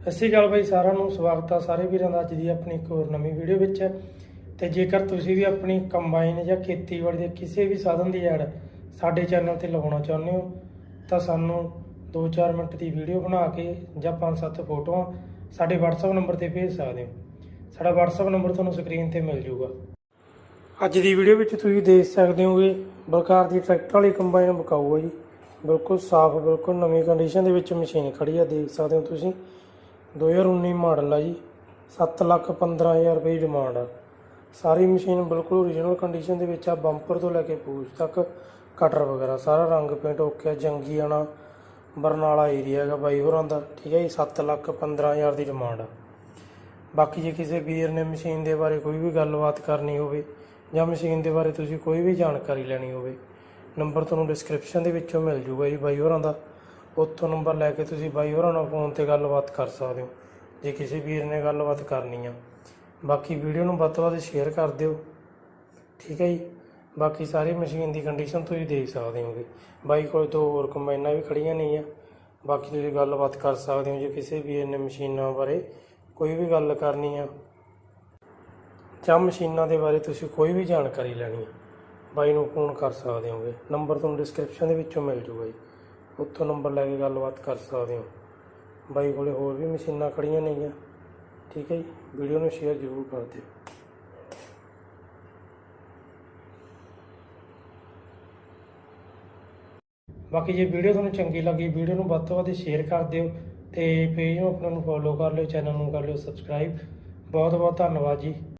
ਸਤਿ ਸ਼੍ਰੀ ਅਕਾਲ ਬਾਈ, ਸਾਰਿਆਂ ਨੂੰ ਸਵਾਗਤ ਆ ਸਾਰੇ ਵੀਰਾਂ ਦਾ ਅੱਜ ਦੀ ਆਪਣੀ ਇੱਕ ਹੋਰ ਨਵੀਂ ਵੀਡੀਓ ਵਿੱਚ। ਤੇ ਜੇਕਰ ਤੁਸੀਂ ਵੀ ਆਪਣੀ ਕੰਬਾਈਨ ਜਾਂ ਖੇਤੀਬਾੜੀ ਦੇ ਕਿਸੇ ਵੀ ਸਾਧਨ ਦੀ ਐਡ ਸਾਡੇ ਚੈਨਲ ਤੇ ਲਗਾਉਣਾ ਚਾਹੁੰਦੇ ਹੋ, ਤਾਂ ਸਾਨੂੰ 2-4 ਮਿੰਟ ਦੀ ਵੀਡੀਓ ਬਣਾ ਕੇ ਜਾਂ 5-7 ਫੋਟੋਆਂ ਸਾਡੇ WhatsApp ਨੰਬਰ ਤੇ ਭੇਜ ਸਕਦੇ ਹੋ। ਸਾਡਾ WhatsApp ਨੰਬਰ ਤੁਹਾਨੂੰ ਸਕਰੀਨ ਤੇ ਮਿਲ ਜਾਊਗਾ। ਅੱਜ ਦੀ ਵੀਡੀਓ ਵਿੱਚ ਤੁਸੀਂ ਦੇਖ ਸਕਦੇ ਹੋਗੇ, ਬਲਕਾਰ ਦੀ ਟਰੈਕਟਰ ਵਾਲੀ ਕੰਬਾਈਨ ਬਕਾਊ ਹੈ ਜੀ। ਬਿਲਕੁਲ ਸਾਫ਼, ਬਿਲਕੁਲ ਨਵੀਂ ਕੰਡੀਸ਼ਨ ਦੇ ਵਿੱਚ ਮਸ਼ੀਨ ਖੜੀ ਆ, ਦੇਖ ਸਕਦੇ ਹੋ ਤੁਸੀਂ। 2019 ਮਾਡਲ ਆ ਜੀ। 7 ਲੱਖ 15000 ਰੁਪਏ ਦੀ ਡਿਮਾਂਡ ਆ। ਸਾਰੀ ਮਸ਼ੀਨ ਬਿਲਕੁਲ ਓਰੀਜਨਲ ਕੰਡੀਸ਼ਨ ਦੇ ਵਿੱਚ ਆ ਬੰਪਰ ਤੋਂ ਲੈ ਕੇ ਪੂਛ ਤੱਕ ਕਟਰ ਵਗੈਰਾ, ਸਾਰਾ ਰੰਗ ਪੇਂਟ ਓਕੇ ਆ ਜੰਗੀਆਣਾ ਬਰਨਾਲਾ ਏਰੀਆ ਹੈਗਾ ਬਾਈ ਹੋਰਾਂ ਦਾ, ਠੀਕ ਹੈ ਜੀ 7 ਲੱਖ 15000 ਦੀ ਡਿਮਾਂਡ ਆ। ਬਾਕੀ ਜੇ ਕਿਸੇ ਵੀਰ ਨੇ ਮਸ਼ੀਨ ਦੇ ਬਾਰੇ ਕੋਈ ਵੀ ਗੱਲਬਾਤ ਕਰਨੀ ਹੋਵੇ, ਜਾਂ ਮਸ਼ੀਨ ਦੇ ਬਾਰੇ ਤੁਸੀਂ ਕੋਈ ਵੀ ਜਾਣਕਾਰੀ ਲੈਣੀ ਹੋਵੇ, ਨੰਬਰ ਤੁਹਾਨੂੰ ਡਿਸਕ੍ਰਿਪਸ਼ਨ ਦੇ ਵਿੱਚੋਂ ਮਿਲ ਜੂਗਾ ਜੀ ਬਾਈ ਹੋਰਾਂ ਦਾ। ਉੱਥੋਂ ਨੰਬਰ ਲੈ ਕੇ ਤੁਸੀਂ ਬਾਈ ਹੋਰਾਂ ਨਾਲ ਫੋਨ ਤੇ ਗੱਲਬਾਤ ਕਰ ਸਕਦੇ ਹੋ, ਜੇ ਕਿਸੇ ਵੀਰ ਨੇ ਗੱਲਬਾਤ ਕਰਨੀ ਆ। ਬਾਕੀ ਵੀਡੀਓ ਨੂੰ ਵੱਧ ਤੋਂ ਵੱਧ ਸ਼ੇਅਰ ਕਰ ਦਿਓ। ਠੀਕ ਹੈ ਜੀ? ਬਾਕੀ ਸਾਰੀ ਮਸ਼ੀਨ ਦੀ ਕੰਡੀਸ਼ਨ ਤੁਸੀਂ ਦੇਖ ਸਕਦੇ ਹੋਗੇ। ਬਾਈ ਕੋਲ ਤੋਂ ਹੋਰ ਕੰਬਾਈਨਾਂ ਵੀ ਖੜੀਆਂ ਨਹੀਂ ਆ। ਬਾਕੀ ਤੁਸੀਂ ਗੱਲਬਾਤ ਕਰ ਸਕਦੇ ਹੋ, ਜੇ ਕਿਸੇ ਵੀਰ ਨੇ ਮਸ਼ੀਨਾਂ ਬਾਰੇ ਕੋਈ ਵੀ ਗੱਲ ਕਰਨੀ ਆ। ਜਾਂ ਮਸ਼ੀਨਾਂ ਦੇ ਬਾਰੇ ਤੁਸੀਂ ਕੋਈ ਵੀ ਜਾਣਕਾਰੀ ਲੈਣੀ ਹੈ ਬਾਈ ਨੂੰ ਫੋਨ ਕਰ ਸਕਦੇ ਹੋਗੇ। ਨੰਬਰ ਤੁਹਾਨੂੰ ਡਿਸਕ੍ਰਿਪਸ਼ਨ ਦੇ ਵਿੱਚੋਂ ਮਿਲ ਜੂਗਾ ਜੀ। ਉੱਥੋਂ ਨੰਬਰ ਲੈ ਕੇ ਗੱਲਬਾਤ ਕਰ ਸਕਦੇ ਹੋ। ਬਾਈ ਕੋਲੇ ਹੋਰ ਵੀ ਮਸ਼ੀਨਾਂ ਖੜੀਆਂ ਨੇਗੀਆਂ। ਠੀਕ ਹੈ ਜੀ, ਵੀਡੀਓ ਨੂੰ ਸ਼ੇਅਰ ਜ਼ਰੂਰ ਕਰ ਦਿਓ। ਬਾਕੀ ਜੇ ਵੀਡੀਓ ਤੁਹਾਨੂੰ ਚੰਗੀ ਲੱਗੀ, ਵੀਡੀਓ ਨੂੰ ਵੱਧ ਤੋਂ ਵੱਧ ਸ਼ੇਅਰ ਕਰ ਦਿਓ ਤੇ ਪੇਜ ਨੂੰ ਆਪਣਾ ਨੂੰ ਫੋਲੋ ਕਰ ਲਿਓ ਚੈਨਲ ਨੂੰ ਕਰ ਲਿਓ ਸਬਸਕ੍ਰਾਈਬ ਬਹੁਤ ਬਹੁਤ ਧੰਨਵਾਦ ਜੀ।